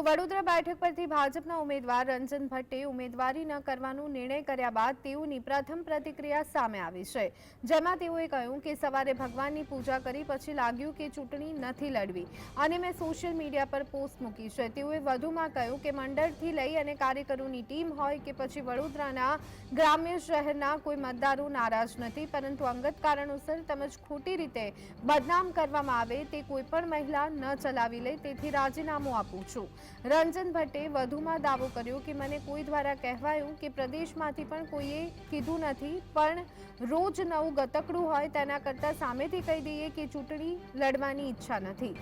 તો વડોદરા બેઠક પરથી ભાજપના ઉમેદવાર રંજન ભટ્ટે ઉમેદવારી ન કરવાનો નિર્ણય કર્યા બાદ તેઓની પ્રથમ પ્રતિક્રિયા સામે આવી છે. જેમાં તેઓએ કહ્યું કે સવારે ભગવાનની પૂજા કરી પછી લાગ્યું કે ચૂંટણી નથી લડવી. અને મેં સોશિયલ મીડિયા પર પોસ્ટ મૂકી છે. તેઓએ વધુમાં કહ્યું કે મંડળથી લઈ અને કાર્યકરોની ટીમ હોય કે પછી વડોદરાના ગ્રામ્ય શહેરના કોઈ મતદારો નારાજ નથી, પરંતુ અંગત કારણોસર તેમજ ખોટી રીતે બદનામ કરવામાં આવે તે કોઈ પણ મહિલા ન ચલાવી લે, તેથી રાજીનામું આપું છું. રંજન ભટ્ટે વધુમાં દાવો કર્યો કે મને કોઈ દ્વારા કહેવાયું કે પ્રદેશમાંથી પણ કોઈએ કીધું નથી, પણ રોજ નવું ગતકડું હોય તેના કરતાં સામેથી કહી દઈએ કે ચૂંટણી લડવાની ઈચ્છા નથી.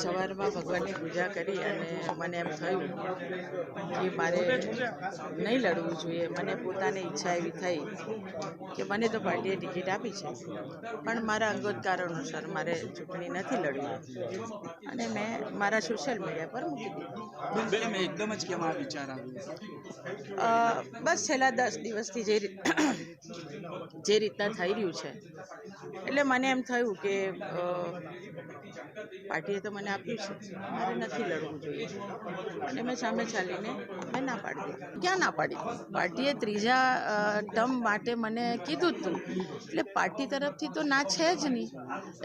સવારમાં ભગવાનની પૂજા કરી અને મને એમ થયું કે મારે નહીં લડવું જોઈએ. મને પોતાની ઈચ્છા એવી થઈ કે મને તો પાર્ટીએ ટિકિટ આપી છે. પણ મારા અંગત કારણોસર મારે ચૂંટણી નથી લડવી. અને મેં મારા સોશિયલ મીડિયા પર મૂકી દીધી. એકદમ જ કેમ આ વિચાર આવ્યો બસ છેલ્લા દસ દિવસથી જે રીત જે રીતના થઈ રહ્યું છે. એટલે મને એમ થયું કે પાર્ટીએ તો મને આપ્યું છે. મારે નથી લડવું જોઈએ. અને મેં સામે ચાલીને મેં ના પાડી દીધી. ક્યાં ના પાડી? પાર્ટીએ ત્રીજા ટર્મ માટે મને કીધું હતું એટલે પાર્ટી તરફથી તો ના છે જ નહીં.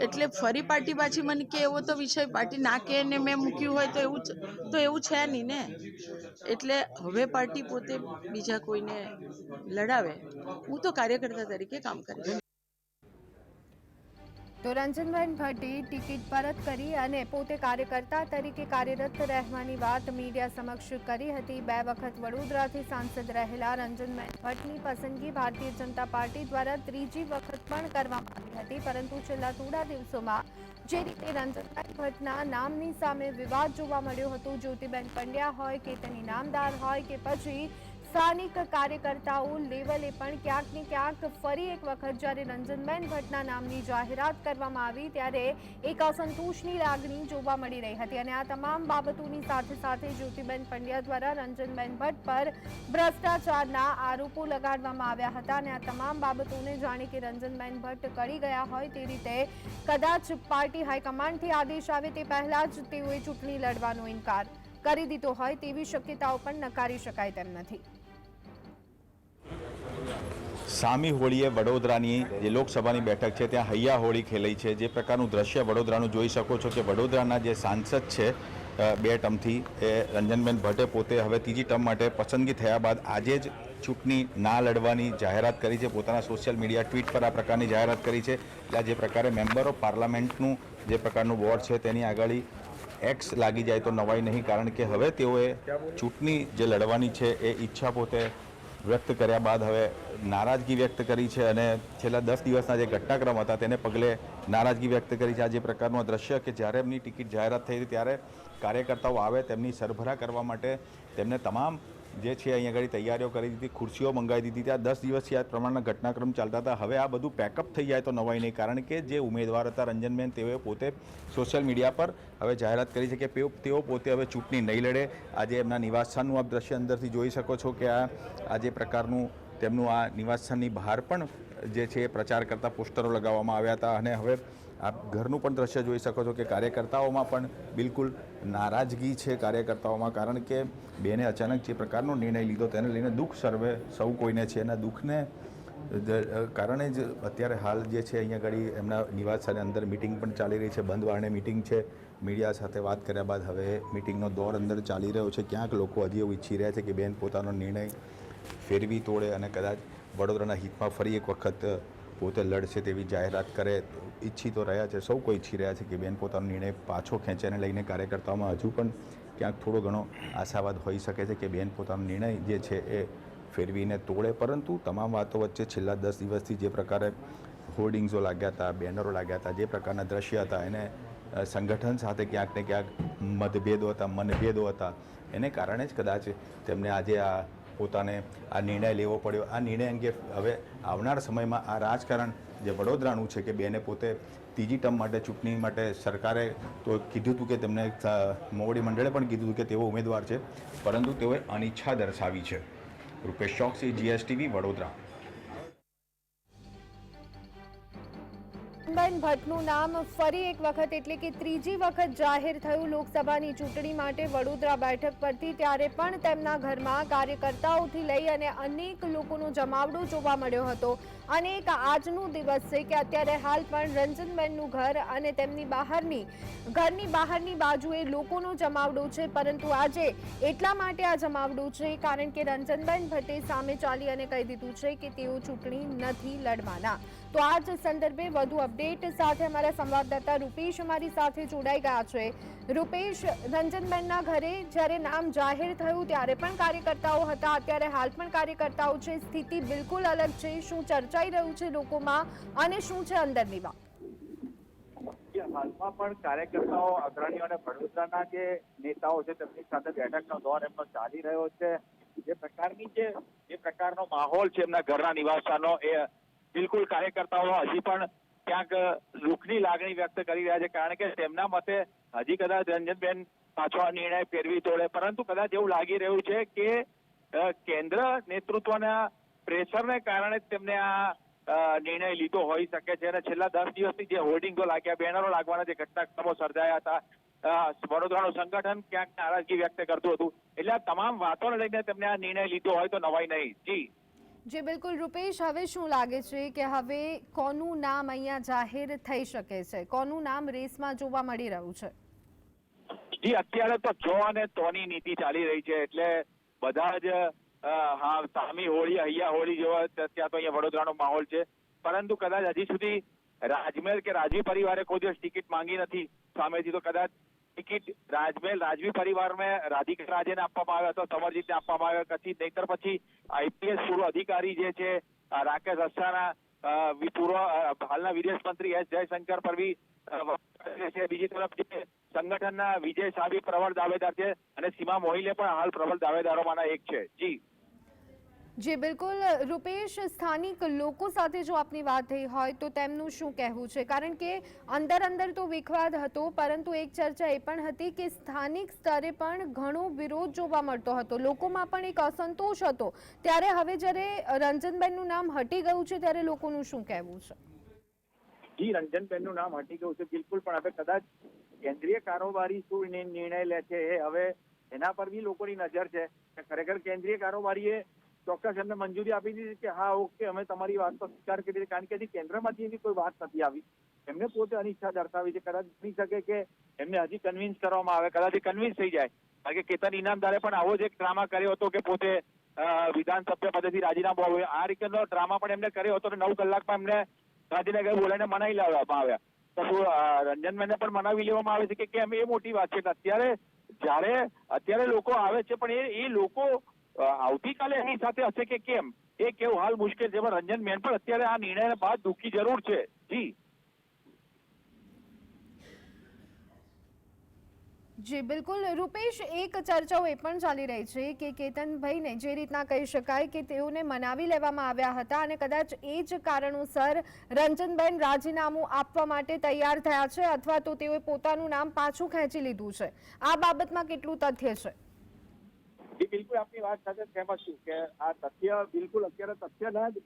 એટલે ફરી પાર્ટી પાછી મને કે એવો તો વિષય, પાર્ટી ના કે ને મેં મૂક્યું હોય તો એવું તો એવું છે નહીં ને? એટલે હવે પાર્ટી પોતે બીજા કોઈને લડાવે, હું તો કાર્યકર્તા તરીકે કામ કરીશ. તો રંજનબેન ભટ્ટે ટિકિટ પરત કરી અને પોતે કાર્યકર્તા તરીકે કાર્યરત રહેવાની વાત મીડિયા સમક્ષ કરી હતી. બે વખત વડોદરાથી સાંસદ રહેલા રંજનબેન ભટ્ટની પસંદગી ભારતીય જનતા પાર્ટી દ્વારા ત્રીજી વખત પણ કરવામાં આવી હતી. પરંતુ છેલ્લા થોડા દિવસોમાં જે રીતે રંજનબેન ભટ્ટના નામની સામે વિવાદ જોવા મળ્યો હતો, જ્યોતિબેન પંડ્યા હોય કે તેની નામદાર હોય કે પછી સ્થાનિક કાર્યકર્તાઓ લેવલે પણ ક્યાંક ને ક્યાંક ફરી એક વખત જ્યારે રંજનબેન ભટ્ટના નામની જાહેરાત કરવામાં આવી ત્યારે એક અસંતોષની લાગણી જોવા મળી રહી હતી અને આ તમામ બાબતોની સાથે સાથે જ્યોતિબેન પંડ્યા દ્વારા રંજનબેન ભટ્ટ પર ભ્રષ્ટાચારના આરોપો લગાડવામાં આવ્યા હતા અને આ તમામ બાબતોને જાણે કે રંજનબેન ભટ્ટ કરી ગયા હોય તે રીતે કદાચ પાર્ટી હાઈકમાન્ડથી આદેશ આવે તે પહેલા જ તેઓએ ચૂંટણી લડવાનો ઇનકાર કરી દીધો હોય તેવી શક્યતાઓ પણ નકારી શકાય તેમ નથી. સામી હોળીએ વડોદરાની જે લોકસભાની બેઠક છે, ત્યાં હૈયા હોળી ખેલાઈ છે. જે પ્રકારનું દ્રશ્ય વડોદરાનું જોઈ શકો છો કે વડોદરાના જે સાંસદ છે બે ટર્મથી એ રંજનબેન ભટ્ટે પોતે હવે ત્રીજી ટર્મ માટે પસંદગી થયા બાદ આજે જ ચૂંટણી ના લડવાની જાહેરાત કરી છે. પોતાના સોશિયલ મીડિયા ટ્વીટ પર આ પ્રકારની જાહેરાત કરી છે. એટલે જે પ્રકારે મેમ્બર ઓફ પાર્લામેન્ટનું જે પ્રકારનું વોર્ડ છે, તેની આગળ એક્સ લાગી જાય તો નવાઈ નહીં. કારણ કે હવે તેઓએ ચૂંટણી જે લડવાની છે, એ ઈચ્છા પોતે વ્યક્ત કર્યા બાદ હવે નારાજગી વ્યક્ત કરી છે અને છેલ્લા દસ દિવસના જે ઘટનાક્રમ હતા તેને પગલે નારાજગી વ્યક્ત કરી છે આ જે પ્રકારનું દ્રશ્ય કે જ્યારે એમની ટિકિટ જાહેરાત થઈ ત્યારે કાર્યકર્તાઓ આવે, તેમની સરભરા કરવા માટે તેમને તમામ જે છે અહીંયા આગળ તૈયારીઓ કરી દીધી, ખુરશીઓ મંગાવી દીધી ત્યાં દસ દિવસથી આ પ્રમાણના ઘટનાક્રમ ચાલતા હતા. હવે આ બધું પેકઅપ થઈ જાય તો નવાઈ નહીં, કારણ કે જે ઉમેદવાર હતા રંજનબેન, તેઓએ પોતે સોશિયલ મીડિયા પર હવે જાહેરાત કરી છે કે તેઓ પોતે હવે ચૂંટણી નહીં લડે. આજે એમના નિવાસસ્થાનનું આપ દ્રશ્ય અંદરથી જોઈ શકો છો કે આ આ જે પ્રકારનું તેમનું આ નિવાસસ્થાનની બહાર પણ જે છે પ્રચાર કરતા પોસ્ટરો લગાવવામાં આવ્યા હતા. અને હવે આપ ઘરનું પણ દ્રશ્ય જોઈ શકો છો કે કાર્યકર્તાઓમાં પણ બિલકુલ નારાજગી છે કાર્યકર્તાઓમાં, કારણ કે બેને અચાનક જે પ્રકારનો નિર્ણય લીધો તેને લઈને દુઃખ સર્વે સૌ કોઈને છે. એના દુઃખને કારણે જ અત્યારે હાલ જે છે અહીંયા ઘડી એમના નિવાસ સ્થાને અંદર મિટિંગ પણ ચાલી રહી છે. બંધ વારણે મિટિંગ છે. મીડિયા સાથે વાત કર્યા બાદ હવે મિટિંગનો દોર અંદર ચાલી રહ્યો છે. ક્યાંક લોકો હજી એવું ઈચ્છી રહ્યા છે કે બેન પોતાનો નિર્ણય ફેરવી તોડે અને કદાચ વડોદરાના હિતમાં ફરી એક વખત પોતે લડશે તેવી જાહેરાત કરે, ઈચ્છી તો રહ્યા છે, સૌ કોઈ ઈચ્છી રહ્યા છે કે બેન પોતાનો નિર્ણય પાછો ખેંચેને લઈને કાર્યકર્તાઓમાં હજુ પણ ક્યાંક થોડો ઘણો આશાવાદ હોઈ શકે છે કે બેન પોતાનો નિર્ણય જે છે એ ફેરવીને તોડે. પરંતુ તમામ વાતો વચ્ચે છેલ્લા દસ દિવસથી જે પ્રકારે હોર્ડિંગ્સો લાગ્યા હતા, બેનરો લાગ્યા હતા, જે પ્રકારના દ્રશ્ય હતા, એને સંગઠન સાથે ક્યાંક ને ક્યાંક મતભેદો હતા, મનભેદો હતા, એને કારણે જ કદાચ તેમને આજે આ પોતાને આ નિર્ણય લેવો પડ્યો. આ નિર્ણય અંગે હવે આવનાર સમયમાં આ રાજકારણ જે વડોદરાનું છે કે બેને પોતે ત્રીજી ટર્મ માટે ચૂંટણી માટે સરકારે તો કીધું હતું કે તેમને મોવડી મંડળે પણ કીધું હતું કે તેઓ ઉમેદવાર છે. પરંતુ તેઓએ અનિચ્છા દર્શાવી છે. રૂપેશ ચોકસી, જીએસટીવી, વડોદરા. બેન ભટ્ટનું નામ ફરી એક વખત એટલે કે ત્રીજી વખત જાહેર થયું લોકસભાની ચૂંટણી માટે વડોદરા બેઠક પરથી ત્યારે પણ તેમના ઘરમાં કાર્યકર્તાઓથી લઈ અને અનેક લોકોનો જમાવડો જોવા મળ્યો હતો. અને એક આજનો દિવસ છે કે અત્યારે હાલ પણ રંજનબેનનું ઘર અને તેમની બહારની, ઘરની બહારની બાજુએ લોકોનો જમાવડો છે, પરંતુ આજે એટલા માટે આ જમાવડો છે કારણ કે રંજનબેન ભટ્ટે સામે ચાલી અને કહી દીધું છે કે તેઓ ચૂંટણી નથી લડવાના. તો આ જ સંદર્ભે વધુ અપડેટ સાથે અમારા સંવાદદાતા રૂપેશ અમારી સાથે જોડાઈ ગયા છે. રૂપેશ, રંજનબેનના ઘરે જ્યારે નામ જાહેર થયું ત્યારે પણ કાર્યકર્તાઓ હતા. અત્યારે હાલ પણ કાર્યકર્તાઓ છે. સ્થિતિ બિલકુલ અલગ છે. શું ચર્ચાઈ રહ્યું છે લોકોમાં અને શું છે અંદરની વાત? હાલમાં પણ કાર્યકર્તાઓ અગ્રણીઓ અને વડોદરાના જે નેતાઓ છે તેમની સાથે બેઠકનો દોર એમનો ચાલી રહ્યો છે. જે પ્રકારની જે જે પ્રકારનો માહોલ છે એમના ઘરના નિવાસસ્થાનો એ બિલકુલ કાર્યકર્તાઓ હજી પણ ક્યાંક દુઃખની લાગણી વ્યક્ત કરી રહ્યા છે કારણ કે તેમના મતે હજી કદાચ રંજનબેન પાછો આ નિર્ણય ફેરવી તોડે. પરંતુ કદાચ એવું લાગી રહ્યું છે કે કેન્દ્ર નેતૃત્વના પ્રેશરને કારણે તેમને આ નિર્ણય લીધો હોઈ શકે છે. અને છેલ્લા દસ દિવસથી જે હોર્ડિંગો લાગ્યા, બેનરો લાગવાના જે ઘટનાક્રમો સર્જાયા હતા વડોદરાનું સંગઠન ક્યાંક નારાજગી વ્યક્ત કરતું હતું. એટલે આ તમામ વાતોને લઈને તેમને આ નિર્ણય લીધો હોય તો નવાઈ નહીં. જી. જે, બિલકુલ. રૂપેશ, હવે શું લાગે છે કે હવે કોનું નામ અહીંયા જાહેર થઈ શકે છે? કોનું નામ રેસમાં જોવા મળી રહ્યું છે? જી, અત્યારે તો જો અને તોની નીતિ ચાલી રહી છે, એટલે બધા જ હા, સામી હોળી હૈયા હોળી જેવા ત્યાં તો અહીંયા વડોદરાનો માહોલ છે. પરંતુ કદાચ હજી સુધી રાજમહેલ કે રાજવી પરિવારે કોઈ દિવસ ટિકિટ માંગી નથી. સામેથી તો કદાચ ટિકિટ રાજમહેલ રાજવી પરિવારને રાધિકા રાજેને આપવામાં આવ્યો હતો, સમરજીતને આપવામાં આવ્યો પછી નહીતર પછી આઈપીએસ પૂર્વ અધિકારી જે છે રાકેશ અસ્થાના પૂર્વ હાલના વિદેશ મંત્રી એસ જયશંકર પર બી છે, બીજી તરફ જે સંગઠનના વિજય સાબી પ્રબળ દાવેદાર છે અને સીમા મોહિલે પણ હાલ પ્રબળ દાવેદારોમાંના એક છે. જી. જે, બિલકુલ. રૂપેશ, સ્થાનિક લોકો સાથે જો આપની વાત થઈ હોય તો તેમનું શું કહેવું છે? કારણ કે અંદર અંદર તો વિખવાદ હતો, પરંતુ એક ચર્ચા એ પણ હતી કે સ્થાનિક સ્તરે પણ ઘણો વિરોધ જોવા મળતો હતો. લોકોમાં પણ એક અસંતોષ હતો. ત્યારે હવે જ્યારે રંજનબેનનું નામ હટી ગયું છે, ત્યારે લોકોનું શું કહેવું છે? જી, રંજનબેનનું નામ હટી ગયું છે, બિલકુલ. પણ હવે કદાચ કેન્દ્રીય કારોબારી શું નિર્ણય લે છે હવે એના પર બી લોકોની નજર છે. ખરેખર કેન્દ્રીય કારોબારીએ ચોક્કસ એમને મંજૂરી આપી દીધી કે હા ઓકે અમે તમારી વાત પર સ્વીકાર કરી કારણ કે હજી કેન્દ્રમાંથી એવી કોઈ વાત નથી આવી. એમને પોતે અનિચ્છા દર્શાવી છે. કદાચ બની શકે કે એમને હજી કન્વિન્સ કરવામાં આવે. કદાચ કન્વિન્સ થઈ જાય. કારણ કે કેતન ઇનામદારે પણ આવો જ એક ડ્રામા કર્યો હતો કે પોતે વિધાનસભ્ય પદેથી રાજીનામું આવ્યું આ રીતનો ડ્રામા પણ એમને કર્યો હતો નવ કલાકમાં એમને ગાંધીનગર બોલાવીને મનાવી લાવવામાં આવ્યા. તો અ, પણ મનાવી લેવામાં આવે છે કે કેમ? એ મોટી વાત છે. અત્યારે જ્યારે અત્યારે લોકો આવે છે પણ એ એ લોકો આવતીકાલે એની સાથે હશે કે કેમ? એ કેવું હાલ મુશ્કેલ છે. પણ રંજનબેન પણ અત્યારે આ નિર્ણય બાદ દુઃખી જરૂર છે. જી. જી, બિલકુલ. રૂપેશ, એક ચર્ચાઓ એ પણ ચાલી રહી છે કે કેતનભાઈને જે રીતના કહી શકાય કે તેઓને મનાવી લેવામાં આવ્યા હતા અને કદાચ એ જ કારણોસર રંજનબેન રાજીનામું આપવા માટે તૈયાર થયા છે અથવા તો તેઓએ પોતાનું નામ પાછું ખેંચી લીધું છે. આ બાબતમાં કેટલું તથ્ય છે? બિલકુલ આપની વાત સાથે સહેમત છું કે આ તથ્ય બિલકુલ અત્યારે તથ્ય જ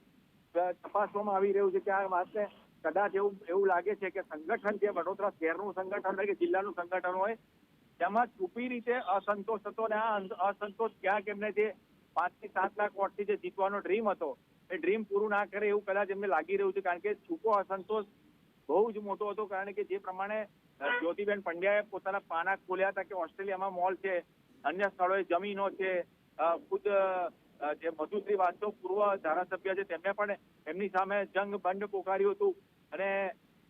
તપાસવામાં આવી રહ્યું છે કે આ વાતને કદાચ એવું એવું લાગે છે કે સંગઠન જે વડોદરા શહેરનું સંગઠન હોય કે જિલ્લાનું સંગઠન હોય, તેમાં છુપી રીતે અસંતોષ હતો અને આ અસંતોષ ક્યાંક એમને જે પાંચથી સાત લાખ વોટથી જે જીતવાનો ડ્રીમ હતો, એ ડ્રીમ પૂરું ના કરે એવું કદાચ એમને લાગી રહ્યું છે કારણ કે છૂપો અસંતોષ બહુ જ મોટો હતો કારણ કે જે પ્રમાણે જ્યોતિબેન પંડ્યાએ પોતાના પાના ખોલ્યા હતા કે ઓસ્ટ્રેલિયામાં મોલ છે અન્ય સ્થળોએ જમીનો છે ખુદ જે મધુશ્રી વાસ્તવ પૂર્વ ધારાસભ્ય છે, તેમને પણ એમની સામે જંગ બંધ પોકાર્યું હતું. અને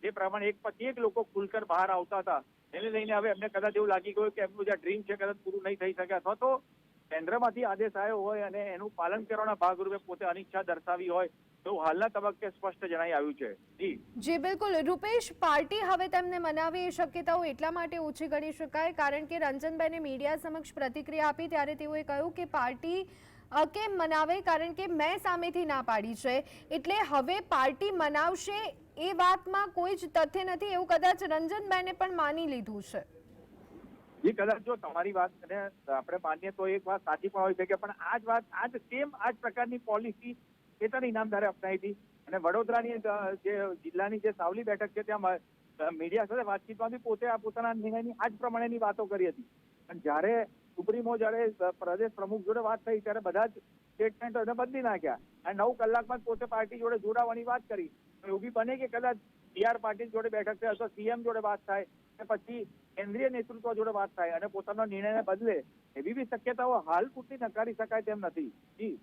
જે પ્રમાણે એક પછી એક લોકો ખુલકર બહાર આવતા હતા. એને લઈને હવે એમને કદાચ એવું લાગી ગયું કે એમનું જે ડ્રીમ છે, કદાચ પૂરું નહીં થઈ શકે. અથવા તો કેન્દ્રમાંથી આદેશ આવ્યો હોય અને એનું પાલન કરવાના ભાગરૂપે પોતે અનિચ્છા દર્શાવી હોય. તો હાલના તબક્કે સ્પષ્ટ જણાઈ આવ્યું છે. જી. જી બિલકુલ. રૂપેશ પાર્ટી હવે તેમને મનાવી એ શક્યતાઓ એટલા માટે ઓછી ગણી શકાય કારણ કે રંજનબેને મીડિયા સમક્ષ પ્રતિક્રિયા આપી ત્યારે તેઓએ કહ્યું કે પાર્ટી કેમ મનાવે? કારણ કે મેં સામેથી ના પાડી છે. એટલે હવે પાર્ટી મનાવશે એ વાતમાં કોઈ જ તથ્ય નથી એવું કદાચ રંજનબેને પણ માની લીધું છે. એ કદાચ જો તમારી વાત આપણે માનીએ તો એક વાત સાચી પણ હોય છે કે પણ આ જ વાત આ જ સેમ આ જ પ્રકારની પોલિસી ચેતન ઇનામદારે અપનાવી હતી. અને વડોદરાની જે જિલ્લાની જે સાવલી બેઠક છે, ત્યાં મીડિયા સાથે વાતચીતમાં બી પોતે આ પોતાના નિર્ણયની આ જ પ્રમાણેની વાતો કરી હતી. અને જ્યારે સુપ્રીમો, જ્યારે પ્રદેશ પ્રમુખ જોડે વાત થઈ, ત્યારે બધા જ સ્ટેટમેન્ટ એને બદલી નાખ્યા. અને નવ કલાકમાં પોતે પાર્ટી જોડે જોડાવાની વાત કરી. એવું બી બને કે કદાચ સી આર પાટીલ જોડે બેઠક થાય અથવા સીએમ જોડે વાત થાય, અને પછી કેન્દ્રીય નેતૃત્વ જોડે વાત થાય, અને પોતાનો નિર્ણયને બદલે એવી બી શક્યતાઓ હાલ પૂરતી નકારી શકાય તેમ નથી. જી.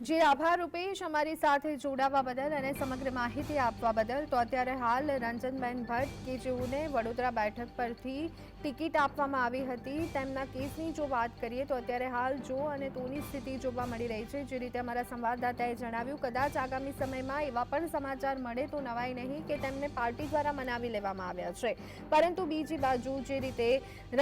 જી, આભાર રૂપેશ. અમારી સાથે જોડાવા બદલ અને સમગ્ર માહિતી આપવા બદલ. તો અત્યારે હાલ રંજનબેન ભટ્ટ, કે જેઓને વડોદરા બેઠક પરથી ટિકિટ આપવામાં આવી હતી, તેમના કેસની જો વાત કરીએ, તો અત્યારે હાલ જો અને તોની સ્થિતિ જોવા મળી રહી છે. જે રીતે અમારા સંવાદદાતાએ જણાવ્યું, કદાચ આગામી સમયમાં એવા પણ સમાચાર મળે તો નવાઈ નહીં કે તેમને પાર્ટી દ્વારા મનાવી લેવામાં આવ્યા છે. પરંતુ બીજી બાજુ જે રીતે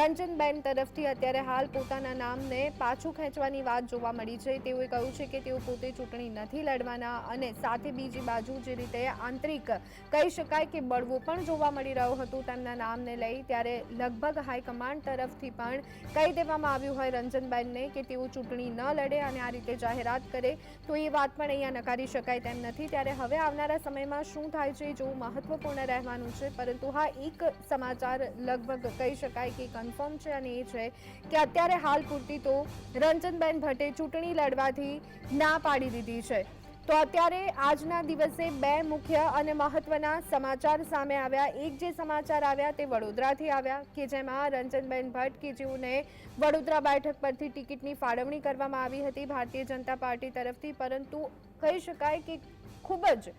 રંજનબેન તરફથી અત્યારે હાલ પોતાના નામને પાછું ખેંચવાની વાત જોવા મળી છે, તેઓએ કહ્યું છે કે તેઓ પોતે ચૂંટણી નથી લડવાના અને સાથે બીજી બાજુ જે રીતે આંતરિક કહી શકાય કે બળવો પણ જોવા મળી રહ્યો હતો તેમના નામને લઈ, ત્યારે લગભગ હાઈકમાન્ડ તરફથી પણ કહી દેવામાં આવ્યું હોય રંજનબેનને કે તેઓ ચૂંટણી ન લડે અને આ રીતે જાહેરાત કરે, તો એ વાત પણ અહીંયા નકારી શકાય તેમ નથી. ત્યારે હવે આવનારા સમયમાં શું થાય છે જોવું મહત્વપૂર્ણ રહેવાનું છે? પરંતુ હા, એક સમાચાર લગભગ કહી શકાય કે કન્ફર્મ છે અને એ છે કે અત્યારે હાલ પૂરતી તો રંજનબેન ભટ્ટે ચૂંટણી લડવાથી ના પાડી દીધી છે. તો અત્યારે આજના દિવસે બે મુખ્ય અને મહત્વના સમાચાર સામે આવ્યા. એક જે સમાચાર આવ્યા તે વડોદરાથી આવ્યા કે જેમાં રંજનબેન ભટ્ટ કે જેઓને વડોદરા બેઠક પરથી ટિકિટની ફાળવણી કરવામાં આવી હતી ભારતીય જનતા પાર્ટી તરફથી. પરંતુ કહી શકાય કે ખૂબ જ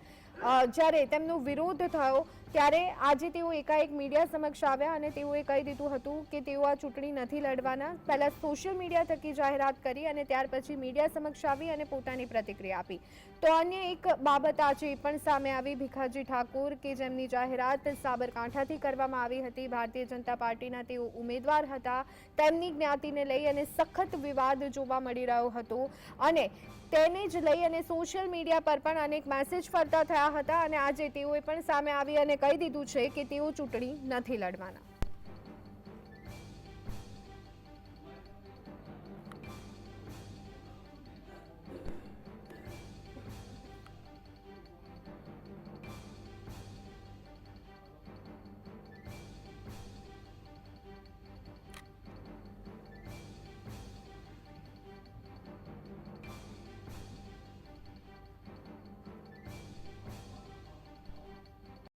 જ્યારે તેમનો વિરોધ થયો ત્યારે આજે તેઓ એકાએક મીડિયા સમક્ષ આવ્યા અને તેઓએ કહી દીધું હતું કે તેઓ આ ચૂંટણી નથી લડવાના. પહેલાં સોશિયલ મીડિયા થકી જાહેરાત કરી અને ત્યાર પછી મીડિયા સમક્ષ આવી અને પોતાની પ્રતિક્રિયા આપી. તો અન્ય એક બાબત આજે પણ સામે આવી. ભીખાજી ઠાકોર કે જેમની જાહેરાત સાબરકાંઠાથી કરવામાં આવી હતી. ભારતીય જનતા પાર્ટીના તેઓ ઉમેદવાર હતા. તેમની જ્ઞાતિને લઈ અને સખત વિવાદ જોવા મળી રહ્યો હતો અને તેને જ લઈ અને સોશિયલ મીડિયા પર પણ અનેક મેસેજ ફરતા થયા હતા અને આજે તેઓએ પણ સામે આવી અને કહી દીધું છે કે તેઓ ચૂંટણી નથી લડવાના.